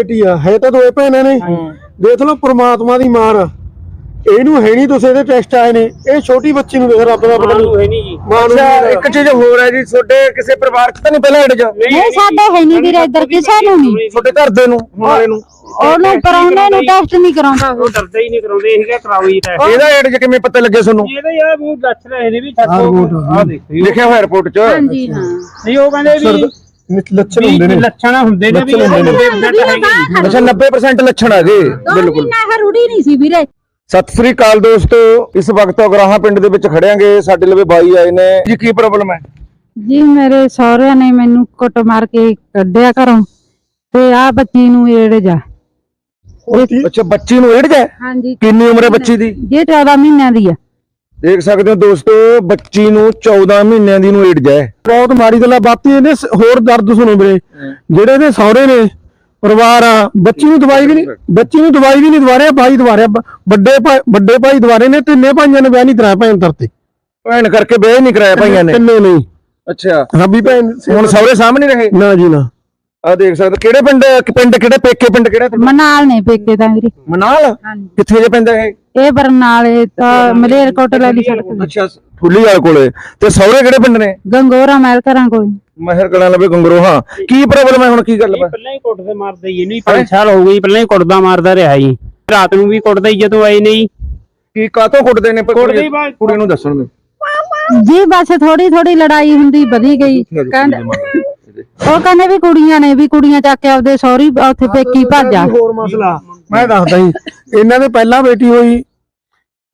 ਬੇਟੀ ਆ ਹੈ ਤਾਂ ਦੋਏ ਭੈਣਾਂ ਨੇ। ਦੇਖ ਲਓ ਪ੍ਰਮਾਤਮਾ ਦੀ ਮਾਰ ਇਹਨੂੰ ਹੈ ਨਹੀਂ ਤੁਸੀਂ ਇਹਦੇ ਟੈਸਟ ਆਏ ਨੇ। ਇਹ ਛੋਟੀ ਬੱਚੀ ਨੂੰ ਦੇਖ ਰੱਬ ਦਾ ਪਤਾ ਨਹੀਂ। ਹੈ ਨਹੀਂ ਜੀ। ਮਾਂ ਨੂੰ ਅੱਛਾ ਨਹੀਂ ਇੱਕ ਚੀਜ਼ ਹੋਰ ਹੈ ਜੀ ਤੁਹਾਡੇ ਕਿਸੇ ਪਰਿਵਾਰ ਚ ਤਾਂ ਨਹੀਂ ਪਹਿਲਾਂ ਏਡਜ ਨਹੀਂ ਸਾਡੇ ਹੈ ਨਹੀਂ ਵੀਰੇ ਇੱਧਰ ਕਿਸੇ ਨੂੰ ਨਹੀਂ ਤੁਹਾਡੇ ਘਰ ਦੇ ਨੂੰ ਹੁਣ ਵਾਲੇ ਨੂੰ। ਉਹਨੂੰ ਕਰਾਉਂਦੇ ਨੂੰ ਟੈਸਟ ਨਹੀਂ ਕਰਾਉਂਦਾ। ਉਹ ਡਰਦੇ ਹੀ ਨਹੀਂ ਕਰਾਉਂਦੇ ਇਹ ਕਿਹਾ ਕਰਾਓ ਜੀ ਟੈਸਟ ਇਹਦਾ ਏਡਜ ਕਿਵੇਂ ਪਤਾ ਲੱਗੇ ਤੁਹਾਨੂੰ? ਇਹਦਾ ਯਾਰ ਮੂੰਹ ਲੱਛ ਰਹੇ ਨੇ ਵੀ ਛੱਡੋ ਆ। ਦੇਖੋ ਜੀ। ਲਿਖਿਆ ਹੋਇਆ ਰਿਪੋਰਟ ਚ? ਹਾਂਜੀ ਹਾਂ। ਨਹੀਂ ਉਹ ਕਹਿੰਦੇ ਵੀ ਲੱਛਣ ਹੁੰਦੇ ਨੇ। ਲੱਛਣ ਹੁੰਦੇ ਨੇ ਵੀ ਲੱਛਣ ਹੁੰਦੇ ਨੇ। ਅੱਛਾ 90% ਲੱਛਣ ਆ ਗਏ ਦੋ ਬਿਲਕੁਲ। ਮਹੀਨਾ ਇਹ ਰੂੜੀ ਨਹੀਂ ਸੀ ਵੀਰੇ। ਸਤਿ ਸ੍ਰੀ ਅਕਾਲ ਦੋਸਤੋ ਇਸ ਵਕਤ ਅਗਰਾਹਾਂ ਪਿੰਡ ਦੇ ਵਿੱਚ ਖੜਿਆਂਗੇ ਸਾਡੇ ਲਵੇ ਬਾਈ ਆਏ ਨੇ। ਜੀ ਕੀ ਪ੍ਰੋਬਲਮ ਹੈ? ਜੀ ਮੇਰੇ ਸਹੁਰਿਆਂ ਨੇ ਮੈਨੂੰ ਕੁੱਟ ਮਾਰ ਕੇ ਕੱਢਿਆ ਘਰੋਂ ਤੇ ਆ ਬੱਚੀ ਨੂੰ ਏੜ ਜਾ। ਅੱਛਾ ਬੱਚੀ ਨੂੰ ਏਡਜ ਹੈ ਹਾਂਜੀ। ਕਿੰਨੀ ਉਮਰ ਹੈ ਬੱਚੀ ਦੀ? ਜੇ 14 ਮਹੀਨਿਆਂ ਦੀ ਆ ਦੇਖ ਸਕਦੇ ਹੋ ਦੋਸਤੋ ਬੱਚੀ ਨੂੰ 14 ਮਹੀਨਿਆਂ ਦੀ ਨੂੰ ਏਡਜ ਹੈ। ਬਹੁਤ ਮਾੜੀ ਗੱਲ ਆ ਬਾਤੀ ਇਹਨੇ ਸ- ਹੋਰ ਦਰਦ ਸੁਣੋ ਵੀਰੇ। ਜਿਹੜੇ ਇਹਦੇ ਸਹੁਰੇ ਨੇ ਪਰਿਵਾਰ ਆ ਬੱਚੀ ਨੂੰ ਦਵਾਈ ਵੀ ਨਹੀਂ ਬੱਚੀ ਨੂੰ ਦਵਾਈ ਵੀ ਨਹੀਂ ਦਵਾ ਰਿਹਾ ਭਾਈ ਦਵਾ ਰਿਹਾ ਬ- ਵੱਡੇ ਭਾਈ ਵੱਡੇ ਭਾਈ ਦਵਾਰੇ ਨੇ ਤਿੰਨੇ ਭਾਈਆਂ ਨੇ ਵਿਆਹ ਨਹੀਂ ਕਰਾਇਆ ਭੈਣ ਤਰਤੇ ਭੈਣ ਕਰਕੇ ਵਿਆਹ ਹੀ ਨਹੀਂ ਕਰਾਇਆ ਭਾਈਆਂ ਨੇ? ਤਿੰਨੇ ਨਹੀਂ। ਅੱਛਾ। ਰੱਬੀ ਭੈਣ ਹੁਣ ਸਹੁਰੇ ਸਾਹਮਣੇ ਰਹੇ? ਨਾ ਜੀ ਨਾ। ਆ ਦੇਖ ਸਕਦੇ ਹੋ। ਕਿਹੜੇ ਪਿੰਡ ਪਿੰਡ ਕਿਹੜੇ ਪੇਕੇ ਪਿੰਡ ਕਿਹੜਾ ਤੁਹਾਡਾ? ਮਨਾਲ ਨੇ ਪੇਕੇ ਤਾਂ ਵੀਰੇ। ਮਨਾਲ? ਹਾਂਜੀ। ਕਿੱਥੇ ਜੇ ਪੈਂਦਾ ਇਹ? ਇਹ ਬਰਨਾਲੇ ਤਾਂ ਮਲੇਰਕੋਟਲੇ ਵਾਲੀ ਸੜਕ ਤੇ। ਅੱਛਾ ਫੁੱਲੀ ਵਾਲ ਕੋਲੇ। ਤੇ ਸਹੁਰੇ ਕਿਹੜੇ ਪਿੰਡ ਨੇ? ਗੰਗੋਰਾ ਮਹਿਲ ਘਰਾਂ ਕੋਲ। ਮਹਿਰ ਕਲਾਂ ਲਵੇ ਗੰਗਰੋ ਹਾਂ ਕੀ ਪ੍ਰੋਬਲਮ ਹੈ ਹੁਣ ਕੀ ਗੱਲ ਵਾ ਪਹਿਲਾਂ ਹੀ ਕੁੱਟਦੇ ਮਾਰਦੇ ਜੀ ਇਹਨੂੰ ਹੀ 5 ਸਾਲ ਹੋ ਗਏ ਪਹਿਲਾਂ ਹੀ ਕੁੱਟਦਾ ਮਾਰਦਾ ਰਿਹਾ ਜੀ। ਰਾਤ ਨੂੰ ਵੀ ਕੁੱਟਦਾ ਹੀ ਜਦੋਂ ਆਏ ਨਹੀਂ। ਕੀ ਕਾਤੋਂ ਕੁੱਟਦੇ ਨੇ? ਪਰ ਕੁੱਟਦੇ ਹੀ ਬਸ। ਕੁੜੀ ਨੂੰ ਦੱਸਣ ਦੇ। ਜੀ ਬਸ ਥੋੜੀ ਥੋੜੀ ਲੜਾਈ ਹੁੰਦੀ ਵਧੀ ਗਈ। ਕਹਿੰਦੇ ਉਹ ਕਹਿੰਦੇ ਵੀ ਕੁੜੀਆਂ ਨੇ ਵੀ ਕੁੜੀਆਂ ਚੱਕ ਕੇ ਆਪਦੇ ਸੌਰੀ ਉੱਥੇ ਪੇਕੀ ਭੱਜਾ ਹੋਰ ਮਸਲਾ। ਮੈਂ ਦੱਸਦਾ ਜੀ ਇਹਨਾਂ ਦੇ ਪਹਿਲਾਂ ਬੇਟੀ ਹੋਈ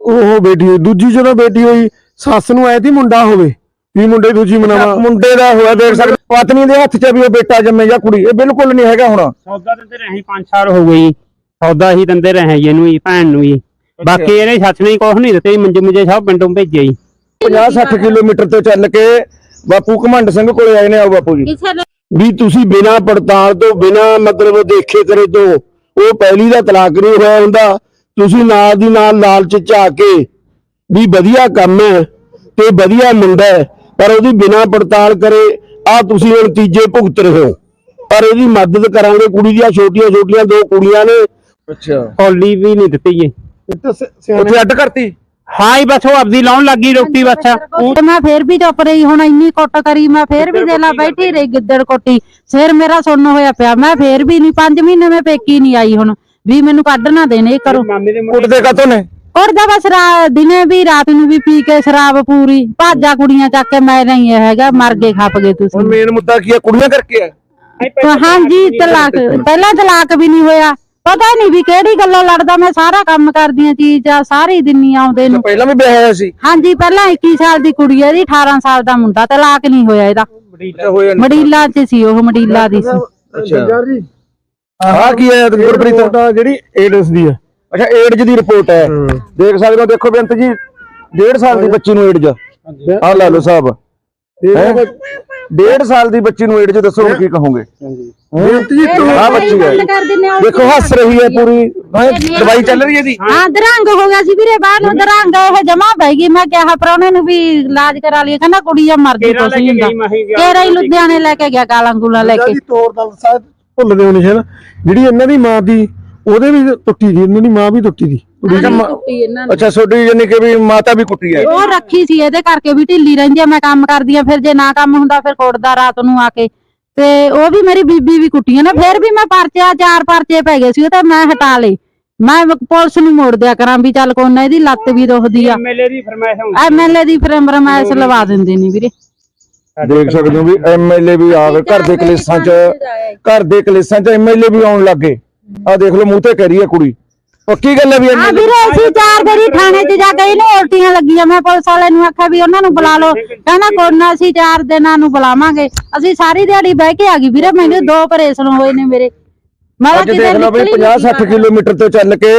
ਉਹ ਬੇਟੀ ਹੋਈ ਦੂਜੀ ਜਦੋਂ ਬੇਟੀ ਹੋਈ ਸੱਸ ਨੂੰ ਐ ਤੀ ਮੁੰਡਾ ਹੋਵੇ ਵੀ ਮੁੰਡੇ ਦੂਜੀ ਮਨਾਵਾ। ਮੁੰਡੇ ਦਾ ਹੋਇਆ ਦੇਖ ਸਕਦੇ ਹੋ, ਪਤਨੀ ਦੇ ਹੱਥ 'ਚ ਵੀ ਉਹ ਬੇਟਾ ਜੰਮੇ ਜਾਂ ਕੁੜੀ ਇਹ ਬਿਲਕੁਲ ਨਹੀਂ ਹੈਗਾ ਹੁਣ। ਸੌਦਾ ਦਿੰਦੇ ਰਹੇ 5 ਸਾਲ ਹੋ ਗਏ ਜੀ। ਸੌਦਾ ਹੀ ਦਿੰਦੇ ਰਹੇ ਜੀ ਇਹਨੂੰ ਜੀ ਭੈਣ ਨੂੰ ਜੀ। ਬਾਕੀ ਇਹਨੇ ਸੱਚ ਨਹੀਂ ਕੁਛ ਨਹੀਂ ਦਿੱਤੇ ਜੀ ਮੰਜੇ ਮੁੰਜੇ ਸਭ ਪਿੰਡੋਂ ਭੇਜਿਆ ਜੀ। 50-60 ਕਿਲੋਮੀਟਰ ਤੋਂ ਚੱਲ ਕੇ ਬਾਪੂ ਘਮੰਡ ਸਿੰਘ ਕੋਲੇ ਆਏ ਨੇ ਆਓ ਬਾਪੂ ਜੀ। ਕਿਸੇ ਨੇ ਵੀ ਤੁਸੀਂ ਬਿਨਾਂ ਪੜਤਾਲ ਤੋਂ ਬਿਨਾਂ ਮਤਲਬ ਦੇਖੇ ਕਰੇ ਤੋਂ ਉਹ ਪਹਿਲੀ ਦਾ ਤਲਾਕ ਨਹੀਂ ਹੋਇਆ ਹੁੰਦਾ। ਤੁਸੀਂ ਨਾਲ ਦੀ ਨਾਲ ਲਾਲਚ ਚ ਆ ਕੇ ਵੀ ਵਧੀਆ ਕੰਮ ਹੈ ਤੇ ਵਧੀਆ ਮੁੰਡਾ ਹੈ ਪਰ ਉਹਦੀ ਬਿਨਾਂ ਪੜਤਾਲ ਕਰੇ ਆ ਤੁਸੀਂ ਹੁਣ ਤੀਜੇ ਭੁਗਤ ਰਹੇ ਹੋ। ਪਰ ਇਹਦੀ ਮਦਦ ਕਰਾਂਗੇ ਕੁੜੀ ਦੀਆਂ ਛੋਟੀਆਂ ਛੋਟੀਆਂ ਦੋ ਕੁੜੀਆਂ ਨੇ। ਅੱਛਾ। ਕੌਲੀ ਵੀ ਨਹੀਂ ਦਿੱਤੀ ਜੀ। ਉੱਥੇ ਅੱਡ ਕਰਤੀ। ਹਾਂ ਹੀ ਬਸ ਉਹ ਆਪਦੀ ਲਾਉਣ ਲੱਗੀ ਰੋਟੀ ਬੱਚਾ ਤੇ ਮੈਂ ਫੇਰ ਵੀ ਚੁੱਪ ਰਹੀ ਹੁਣ ਇੰਨੀ ਕੁੱਟ ਕਰੀ ਮੈਂ ਫੇਰ ਵੀ ਦੇ ਲਾ ਬੈਠੀ ਰਹੀ ਗਿੱਦੜ ਕੋਟੀ। ਸਿਰ ਮੇਰਾ ਸੁੰਨ ਹੋਇਆ ਪਿਆ ਮੈਂ ਫੇਰ ਵੀ ਨਹੀਂ 5 ਮਹੀਨੇ ਮੈਂ ਪੇਕੀ ਨਹੀਂ ਆਈ ਹੁਣ ਵੀ ਮੈਨੂੰ ਕੱਢ ਨਾ ਦੇਣ ਇਹ ਕਰੋ। ਕੁੱਟਦੇ ਕਾਤੋਂ ਨੇ? ਕੁੜਦਾ ਬਸ ਦਿਨੇ ਵੀ ਰਾਤ ਨੂੰ ਵੀ ਪੀ ਕੇ ਸ਼ਰਾਬ ਪੂਰੀ ਭਾਜਾ ਕੁੜੀਆਂ ਚੱਕ ਕੇ ਮੈਂ ਨਹੀਂ ਹੈਗਾ ਮਰ ਗਏ ਖੱਪ ਗਏ ਤੁਸੀਂ। ਹੁਣ ਮੇਨ ਮੁੱਦਾ ਕੀ ਹੈ ਕੁੜੀਆਂ ਕਰਕੇ ਹੈ ਹਾਂਜੀ ਤਲਾਕ ਪਹਿਲਾਂ ਤਲਾਕ ਵੀ ਨਹੀਂ ਹੋਇਆ। ਪਤਾ ਨਹੀਂ ਵੀ ਕਿਹੜੀ ਗੱਲੋਂ ਲੜਦਾ ਮੈਂ ਸਾਰਾ ਕੰਮ ਕਰਦੀਆਂ ਚੀਜ਼ ਆ ਸਾਰੀ ਦਿਨੀ ਆਉਂਦੇ ਨੂੰ। ਪਹਿਲਾਂ ਵੀ ਵਿਆਹ ਹੋਇਆ ਸੀ? ਹਾਂਜੀ ਪਹਿਲਾਂ 21 ਸਾਲ ਦੀ ਕੁੜੀ ਹੈ ਇਹਦੀ 18 ਸਾਲ ਦਾ ਮੁੰਡਾ ਤਲਾਕ ਨਹੀਂ ਹੋਇਆ ਇਹਦਾ। ਮਡੀਲਾ ਚ ਸੀ ਉਹ ਮਡੀਲਾ ਦੀ ਸੀ। ਅੱਛਾ। ਜੀ। ਆਹ ਕੀ ਹੈ ਗੁਰਪ੍ਰੀਤ? ਰਿਪੋਰਟ ਜਿਹੜੀ ਏਡਸ ਦੀ ਹੈ। ਅੱਛਾ ਏਡਜ ਦੀ ਰਿਪੋਰਟ ਹੈ। ਦੇਖ ਸਕਦੇ ਹੋ ਦੇਖੋ ਬੇਅੰਤ ਜੀ 1.5 ਸਾਲ ਦੀ ਬੱਚੀ ਨੂੰ ਏਡਜ ਆਹ ਲੈ ਲਓ ਸਾਹਿਬ। ਹੈਂ? ਡੇਢ ਸਾਲ ਦੀ ਬੱਚੀ ਨੂੰ ਏਡਜ ਦੱਸੋ ਕੀ ਕਹੋਗੇ? ਬੇਅੰਤ ਜੀ ਤੂੰ ਆਹ ਬੱਚੀ ਹੈ ਕਰ ਦਿੰਨੇ ਆ ਦੇਖੋ ਹੱਸ ਰਹੀ ਹੈ ਪੂਰੀ? ਦਵਾਈ ਚੱਲ ਰਹੀ ਹੈ ਜੀ। ਹਾਂ ਦਰੰਗ ਹੋ ਗਿਆ ਸੀ ਵੀਰੇ ਬਾਹਰ ਨੂੰ ਦਰੰਗ ਇਹ ਜਮਾ ਬਹਿ ਗਈ। ਮੈਂ ਕਿਹਾ ਪ੍ਰਾਹੁਣੇ ਨੂੰ ਵੀ ਇਲਾਜ ਕਰਾ ਲਈ ਕਹਿੰਦਾ ਕੁੜੀ ਆ ਮਰ ਮਾਹੀ ਗਿਆ ਤੇਰਾ ਹੀ ਲੁਧਿਆਣੇ ਲੈ ਕੇ ਗਿਆ ਕਾਲਾਂ ਗੁਲਾ ਲੈ ਕੇ। ਜੀ ਤੋਰ ਦਾ ਸਾਇਦ ਭੁੱਲਦੇ ਜਿਹੜੀ ਇਹਨਾਂ ਦੀ ਮਾਂ ਦੀ ਉਹਦੇ ਵੀ ਟੁੱਟੀ ਸੀ। ਇਹਨਾਂ ਦੀ ਮਾਂ ਵੀ ਟੁੱਟੀ ਇਹਨਾਂ ਅੱਛਾ ਛੋਟੀ ਜਾਨੀ ਕਿ ਵੀ ਮਾਤਾ ਵੀ ਕੁੱਟੀ ਹੈ। ਉਹ ਰੱਖੀ ਸੀ ਇਹਦੇ ਕਰਕੇ ਵੀ ਢਿੱਲੀ ਰਹਿੰਦੀ ਆ। ਮੈਂ ਕੰਮ ਕਰਦੀ ਆ ਫਿਰ ਜੇ ਨਾ ਕੰਮ ਹੁੰਦਾ ਫਿਰ ਕੋੜਦਾ ਰਾਤ ਨੂੰ ਆ ਕੇ। ਤੇ ਉਹ ਵੀ ਮੇਰੀ ਬੀਬੀ ਵੀ ਕੁੱਟੀ ਆ ਨਾ ਫਿਰ ਵੀ ਮੈਂ ਪਰਚਾ ਚਾਰ ਪਰਚੇ ਪੈ ਗਏ ਸੀ ਉਹ ਤਾਂ ਮੈਂ ਹਟਾ ਲਏ। ਮੈਂ ਪੁਲਿਸ ਨੂੰ ਮੋੜ ਦਿਆ ਕਰਾਂ ਵੀ ਚੱਲ ਕੋਨਾ ਇਹਦੀ ਲੱਤ ਵੀ ਦੁਖਦੀ ਆ। ਐਮਐਲਏ ਦੀ ਫਰਮਾਇਸ਼ ਹੁੰਦੀ ਐਮਐਲਏ ਦੀ ਫਰਮ ਰਮਾਇਸ਼ ਲਵਾ ਦਿੰਦੇ ਨੇ ਵੀਰੇ। ਦੇਖ ਸਕਦੇ ਹੋ ਵੀ ਐਮਐਲਏ ਵੀ ਆ ਗਏ ਘਰ ਦੇ ਕਲੇਸਾਂ 'ਚ ਘਰ ਦੇ ਕਲੇਸਾਂ 'ਚ ਐਮਐਲਏ ਵੀ ਆਉਣ ਲੱਗੇ ਆ ਦੇਖ ਲਓ ਮੂੰਹ ਤੇ ਕਹਿ ਰਹੀ ਹੈ ਕੁੜੀ ਪੱਕੀ ਗੱਲ ਹੈ ਵੀ ਐਮਐਲਏ ਵੀਰੇ ਅਸੀਂ ਚਾਰ ਵਾਰੀ ਥਾਣੇ 'ਚ ਜਾ ਕੇ ਇਹਨੂੰ ਉਲਟੀਆਂ ਲੱਗੀਆਂ। ਮੈਂ ਪੁਲਿਸ ਵਾਲੇ ਨੂੰ ਆਖਿਆ ਵੀ ਉਹਨਾਂ ਨੂੰ ਬੁਲਾ ਲਓ। ਕਹਿੰਦਾ ਕੋਈ ਨਾ ਅਸੀਂ ਚਾਰ ਦਿਨਾਂ ਨੂੰ ਬੁਲਾਵਾਂਗੇ। ਅਸੀਂ ਸਾਰੀ ਦਿਹਾੜੀ ਬਹਿ ਕੇ ਆ ਗਈ। ਵੀਰੇ ਮੈਨੂੰ ਦੋ ਆਪਰੇਸ਼ਨ ਹੋਏ ਨੇ ਮੇਰੇ। ਮੈਂ ਅੱਜ ਦੇਖ ਲਓ ਵੀ ਨਿਕਲੀ 50 60 ਕਿਲੋਮੀਟਰ ਤੋਂ ਚੱਲ ਕੇ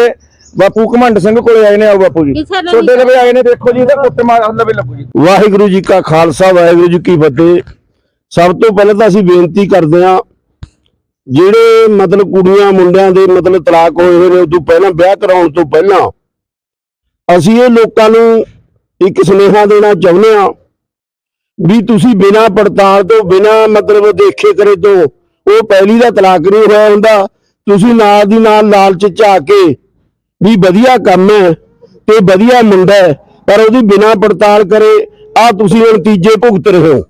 ਬਾਪੂ ਘਮੰਡ ਸਿੰਘ ਕੋਲੇ ਆਏ ਨੇ ਆਓ ਬਾਪੂ ਜੀ। ਛੋਟੇ ਲਵੇ ਆਏ ਨੇ ਦੇਖੋ ਜੀ ਇਹਦਾ ਕੁੱਟ ਮਾਰ ਲਵੇ ਲੱਗੂ ਜੀ। ਵਾਹਿਗੁਰੂ ਜੀ ਕਾ ਖਾਲਸਾ ਵਾਹਿਗੁਰੂ ਜੀ ਕੀ ਫਤਿਹ। ਸਭ ਤੋਂ ਪਹਿਲਾਂ ਤਾਂ ਅਸੀਂ ਬੇਨਤੀ ਕਰਦੇ ਹਾਂ ਜਿਹੜੇ ਮਤਲਬ ਕੁੜੀਆਂ ਮੁੰਡਿਆਂ ਦੇ ਮਤਲਬ ਤਲਾਕ ਹੋਏ ਹੋਏ ਨੇ, ਉਦੋਂ ਪਹਿਲਾਂ ਵਿਆਹ ਕਰਾਉਣ ਤੋਂ ਪਹਿਲਾਂ ਅਸੀਂ ਇਹ ਲੋਕਾਂ ਨੂੰ ਇੱਕ ਸੁਨੇਹਾ ਦੇਣਾ ਚਾਹੁੰਦੇ ਹਾਂ ਵੀ ਤੁਸੀਂ ਬਿਨਾਂ ਪੜਤਾਲ ਤੋਂ, ਬਿਨਾਂ ਮਤਲਬ ਦੇਖੇ ਕਰੇ ਤੋਂ, ਉਹ ਪਹਿਲੀ ਦਾ ਤਲਾਕ ਨਹੀਂ ਹੋਇਆ ਹੁੰਦਾ। ਤੁਸੀਂ ਨਾਲ ਦੀ ਨਾਲ ਲਾਲਚ ਝਾ ਕੇ ਵੀ ਵਧੀਆ ਕੰਮ ਹੈ ਤੇ ਵਧੀਆ ਮੁੰਡਾ ਹੈ, ਪਰ ਉਹਦੀ ਬਿਨਾਂ ਪੜਤਾਲ ਕਰੇ ਆ ਤੁਸੀਂ ਹੁਣ ਤੀਜੇ ਭੁਗਤ ਰਹੇ ਹੋ।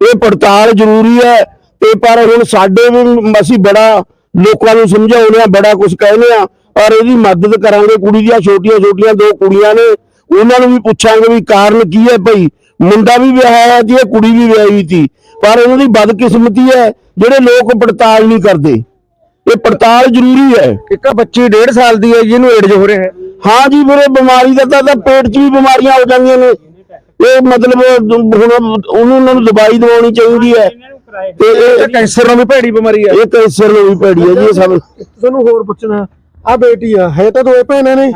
ਇਹ ਪੜਤਾਲ ਜ਼ਰੂਰੀ ਹੈ ਤੇ ਪਰ ਹੁਣ ਸਾਡੇ ਵੀ ਅਸੀਂ ਬੜਾ ਲੋਕਾਂ ਨੂੰ ਸਮਝਾਉਂਦੇ ਆ ਬੜਾ ਕੁਝ ਕਹਿੰਦੇ ਆ ਔਰ ਇਹਦੀ ਮਦਦ ਕਰਾਂਗੇ ਕੁੜੀ ਦੀਆਂ ਛੋਟੀਆਂ ਛੋਟੀਆਂ ਦੋ ਕੁੜੀਆਂ ਨੇ ਉਹਨਾਂ ਨੂੰ ਵੀ ਪੁੱਛਾਂਗੇ ਵੀ ਕਾਰਨ ਕੀ ਹੈ ਭਈ ਮੁੰਡਾ ਵੀ ਵਿਆਹਿਆ ਇਹ ਕੁੜੀ ਵੀ ਵਿਆਹੀ ਸੀ ਪਰ ਇਹਨਾਂ ਦੀ ਬਦਕਿਸਮਤੀ ਹੈ ਜਿਹੜੇ ਲੋਕ ਪੜਤਾਲ ਨਹੀਂ ਕਰਦੇ। ਇਹ ਪੜਤਾਲ ਜ਼ਰੂਰੀ ਹੈ। ਇੱਕ ਬੱਚੀ 1.5 ਸਾਲ ਦੀ ਹੈ ਜੀ ਇਹਨੂੰ ਏਡਜ ਹੋ ਰਿਹਾ ਹੈ। ਹਾਂ ਜੀ ਵੀਰੇ ਬਿਮਾਰੀ ਦਾ ਤਾਂ ਤਾਂ ਪੇਟ 'ਚ ਵੀ ਬਿਮਾਰੀਆਂ ਹੋ ਜਾਂਦੀਆਂ ਨੇ। ਇਹ ਮਤਲਬ ਹੁਣ ਉਹਨੂੰ ਉਹਨਾਂ ਨੂੰ ਦਵਾਈ ਦਵਾਉਣੀ ਚਾਹੀਦੀ ਹੈ। ਤੇ ਇਹ ਕੈਂਸਰ ਨਾਲ ਵੀ ਭੈੜੀ ਬਿਮਾਰੀ ਹੈ ਇਹ ਕੈਂਸਰ ਨੂੰ ਵੀ ਪੈੜੀ ਹੈ ਜੀ ਇਹ ਸਭ ਤੁਹਾਨੂੰ ਹੋਰ ਪੁੱਛਣਾ ਆ ਬੇਟੀ ਆ ਹੈ ਤਾਂ ਦੋਏ ਭੈਣਾਂ ਨੇ।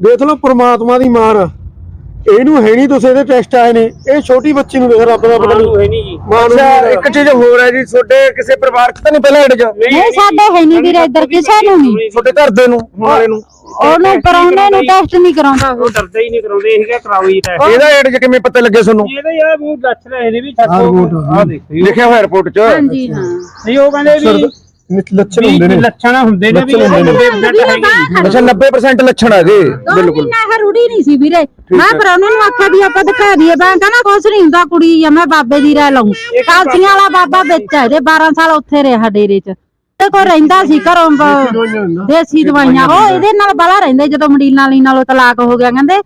ਦੇਖ ਲਓ ਪ੍ਰਮਾਤਮਾ ਦੀ ਮਾਰ ਇਹਨੂੰ ਹੈ ਨਹੀਂ ਤੁਸੀਂ ਇਹਦੇ ਟੈਸਟ ਆਏ ਨੇ। ਇਹ ਛੋਟੀ ਬੱਚੀ ਨੂੰ ਦੇਖ ਰੱਬ ਦਾ ਪਤਾ ਨਹੀਂ। ਹੈ ਨਹੀਂ ਜੀ। ਮਾਂ ਨੂੰ ਅੱਛਾ ਨਹੀਂ ਇੱਕ ਚੀਜ਼ ਹੋਰ ਹੈ ਜੀ ਤੁਹਾਡੇ ਕਿਸੇ ਪਰਿਵਾਰ 'ਚ ਤਾਂ ਨਹੀਂ ਪਹਿਲਾਂ ਏਡਜ ਨਹੀਂ ਸਾਡੇ ਹੈ ਨਹੀਂ ਵੀਰੇ ਇੱਧਰ ਕਿਸੇ ਨੂੰ ਨਹੀਂ। ਤੁਹਾਡੇ ਘਰ ਦੇ ਨੂੰ ਹੁਣ ਵਾਲੇ ਨੂੰ ਉਹਨੂੰ ਕਰਾਉਂਦੇ ਨੂੰ ਟੈਸਟ ਨਹੀਂ ਕਰਾਉਂਦਾ। ਉਹ ਉਹ ਡਰਦੇ ਹੀ ਨਹੀਂ ਕਰਾਉਂਦੇ ਇਹ ਕਿਹਾ ਕਰਾਓ ਜੀ ਟੈਸਟ ਇਹਦਾ ਏਡਜ ਕਿਵੇਂ ਪਤਾ ਲੱਗੇ ਤੁਹਾਨੂੰ? ਇਹਦਾ ਯਾਰ ਮੂੰਹ ਲੱਛ ਰਹੇ ਨੇ ਵੀ ਛੱਡੋ ਆ ਦੇਖੋ ਜੀ। ਲਿਖਿਆ ਹੋਇਆ ਰਿਪੋਰਟ 'ਚ। ਹਾਂਜੀ ਹਾਂ। ਨਹੀਂ ਉਹ ਕਹਿੰਦੇ ਵੀ ਲੱਛਣ ਹੁੰਦੇ ਨੇ। ਲੱਛਣ ਹੁੰਦੇ ਨੇ ਵੀ ਲੱਛਣ ਹੁੰਦੇ ਨੇ। ਹੈਗੇ ਅੱਛਾ 90% ਲੱਛਣ ਹੈਗੇ ਦੋ ਬਿਲਕੁਲ। ਮਹੀਨਾ ਇਹ ਰੁੜੀ ਨਹੀਂ ਸੀ ਵੀਰੇ। ਮੈਂ ਪਰ ਉਹਨਾਂ ਨੂੰ ਆਖਿਆ ਵੀ ਆਪਾਂ ਦਿਖਾ ਦਈਏ। ਮੈਂ ਕਹਿੰਦਾ ਕੁਛ ਨਹੀਂ ਹੁੰਦਾ ਕੁੜੀ ਆ ਮੈਂ ਬਾਬੇ ਦੀ ਰਹਿ ਲਊਂ। ਕਾਲਸੀਆਂ ਵਾਲਾ ਬਾਬਾ ਵਿੱਚ ਹੈ ਇਹਦੇ 12 ਸਾਲ ਉੱਥੇ ਰਿਹਾ ਡੇਰੇ 'ਚ। ਤੇ ਕੋ ਰਹਿੰਦਾ ਸੀ ਘਰੋਂ ਬ- ਦੇਸੀ ਦਵਾਈਆਂ ਉਹ ਇਹਦੇ ਨਾਲ ਬੜਾ ਰਹਿੰਦੇ ਜਦੋਂ ਮਡੀਲਾਂ ਵਾਲੀ ਨਾਲੋਂ ਤਲਾਕ ਹੋ ਗਿਆ ਕਹਿੰਦੇ।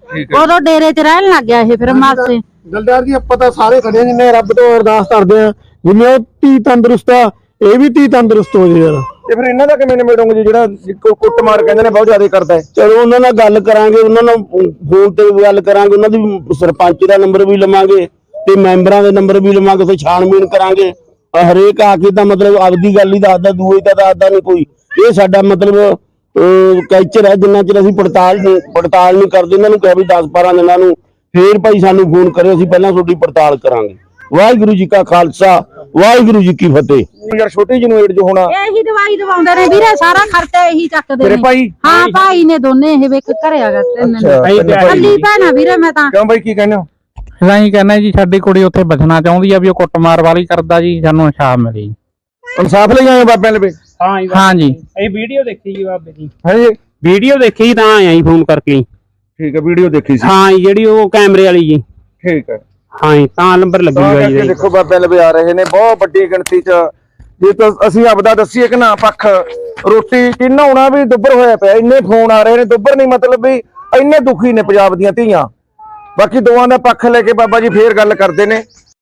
ਉਦੋਂ ਡੇਰੇ 'ਚ ਰਹਿਣ ਲੱਗ ਗਿਆ ਇਹ ਫਿਰ ਮਾਸੇ। ਦਲਦਾਰ ਜੀ ਆਪਾਂ ਤਾਂ ਸਾਰੇ ਖੜੇ ਆ ਜਿੰਨੇ ਰੱਬ ਤੋਂ ਅਰਦਾਸ ਕਰਦੇ ਆ ਜਿਵੇਂ ਉਹ ਧੀ ਤੰਦਰੁਸਤ ਆ ਇਹ ਵੀ ਧੀ ਤੰਦਰੁਸਤ ਹੋ ਜੇ ਯਾਰ। ਤੇ ਫਿਰ ਇਹਨਾਂ ਦਾ ਕਿਵੇਂ ਨਿਬੇੜੋਗੇ ਜੀ? ਜਿਹੜਾ ਕੁ- ਕੁੱਟਮਾਰ ਕਹਿੰਦੇ ਨੇ ਬਹੁਤ ਜ਼ਿਆਦਾ ਕਰਦਾ ਹੈ। ਚਲੋ ਉਹਨਾਂ ਨਾਲ ਗੱਲ ਕਰਾਂਗੇ ਉਹਨਾਂ ਨਾਲ ਫੋਨ ਤੇ ਗੱਲ ਕਰਾਂਗੇ ਉਹਨਾਂ ਦੀ ਸਰਪੰਚ ਦਾ ਨੰਬਰ ਵੀ ਲਵਾਂਗੇ ਤੇ ਮੈਂਬਰਾਂ ਦੇ ਨੰਬਰ ਵੀ ਲਵਾਂਗੇ ਫਿਰ ਛਾਣਬੀਣ ਕਰਾਂਗੇ। ਅਹ ਹਰੇਕ ਆ ਕੇ ਤਾਂ ਮਤਲਬ ਆਪਦੀ ਗੱਲ ਹੀ ਦੱਸਦਾ ਦੂਏ ਦਾ ਦੱਸਦਾ ਨਹੀਂ ਕੋਈ। ਇਹ ਸਾਡਾ ਮਤਲਬ ਕਲਚਰ ਹੈ ਜਿੰਨਾ ਚਿਰ ਅਸੀਂ ਪੜਤਾਲ ਨਹੀਂ ਪੜਤਾਲ ਨਹੀਂ ਕਰਦੇ ਇਹਨਾਂ ਨੂੰ ਕਹੇ ਵੀ 10 12 ਦਿਨਾਂ ਨੂੰ ਫੇਰ ਭਾਈ ਸਾਨੂੰ ਫੋਨ ਕਰਿਓ ਅਸੀਂ ਪਹਿਲਾਂ ਤੁਹਾਡੀ ਪੜਤਾਲ ਕਰਾਂਗੇ। ਵਾਹਿਗੁਰੂ ਜੀ ਕਾ ਖਾਲਸਾ ਵਾਹਿਗੁਰੂ ਜੀ ਕੀ ਫਤਿਹ। ਯਾਰ ਛੋਟੀ ਜਿਹੀ ਨੂੰ ਏਡਜ ਹੋਣਾ। ਇਹੀ ਦਵਾਈ ਦਵਾਉਂਦੇ ਨੇ ਵੀਰੇ ਸਾਰਾ ਖਰਚਾ ਇਹੀ ਚੱਕਦੇ ਤੇਰੇ ਨੇ। ਭਾਈ? ਹਾਂ ਭਾਈ ਨੇ ਦੋਨੇ ਇਹ ਵੇਖ ਘਰੇ ਆ ਗਏ ਤਿੰਨ ਨੇ ਅੱਛਾ, ਭਾਈ। ਕੱਲੀ ਭੈਣਾ ਵੀਰੇ ਮੈਂ ਤਾਂ। ਕਿਉਂ ਬਾਈ ਕੀ ਕਹਿੰਦੇ ਹੋ? ਅਸੀਂ ਕਹਿੰਦੇ ਜੀ ਸਾਡੀ ਕੁੜੀ ਉੱਥੇ ਬਚਣਾ ਚਾਹੁੰਦੀ ਆ ਵੀ ਉਹ ਕੁੱਟਮਾਰ ਵਾਲੀ ਕਰਦਾ ਜੀ ਸਾਨੂੰ ਇਨਸਾਫ ਮਿਲੇ ਜੀ। ਇਨਸਾਫ ਲਈ ਆਏ ਹੋ ਬਾਬਿਆਂ ਲਵੇ? ਹਾਂ ਜੀ ਹਾਂ ਜੀ। ਇਹ ਵੀਡੀਓ ਦੇਖੀ ਜੀ ਬਾਬੇ ਦੀ। ਹੈ ਜੀ? ਵੀਡੀਓ ਦੇਖੀ ਤਾਂ ਆਇਆ ਜੀ ਫੋਨ ਕਰਕੇ। ਜੀ। ਠੀਕ ਹੈ ਵੀਡੀਓ ਦੇਖੀ ਸੀ। ਹਾਂ ਜੀ, ਜਿਹੜੀ ਉਹ ਕੈਮਰੇ ਵਾਲੀ ਜੀ। ਠੀਕ ਹੈ। ਹਾਂ ਜੀ, ਤਾਂ ਨੰਬਰ ਤਾਂ ਲੱਗੂਗਾ ਜੀ ਕਰਕੇ ਇਹਦਾ ਜੀ। ਦੇਖੋ ਬਾਬਿਆਂ ਲਵੇ ਆ ਰਹੇ ਨੇ ਬਹੁਤ ਵੱਡੀ ਗਿਣਤੀ 'ਚ। ਜੇ ਤਾਂ ਅਸੀਂ ਆਪਦਾ ਦੱਸੀਏ ਕਿ ਨਾ ਪੱਖ ਰੋਟੀ ਕਿੰਨਾਉਣਾ ਵੀ ਦੁੱਬਰ ਹੋਇਆ ਪਿਆ ਇੰਨੇ ਫੋਨ ਆ ਰਹੇ ਨੇ ਦੁੱਬਰ ਨਹੀਂ ਮਤਲਬ ਵੀ ਇੰਨੇ ਦੁਖੀ ਨੇ ਪੰਜਾਬ ਦੀਆਂ ਧੀਆਂ। ਬਾਕੀ ਦੋਵਾਂ ਦਾ ਪੱਖ ਲੈ ਕੇ ਬਾਬਾ ਜੀ ਫੇਰ ਗੱਲ ਕਰਦੇ ਨੇ।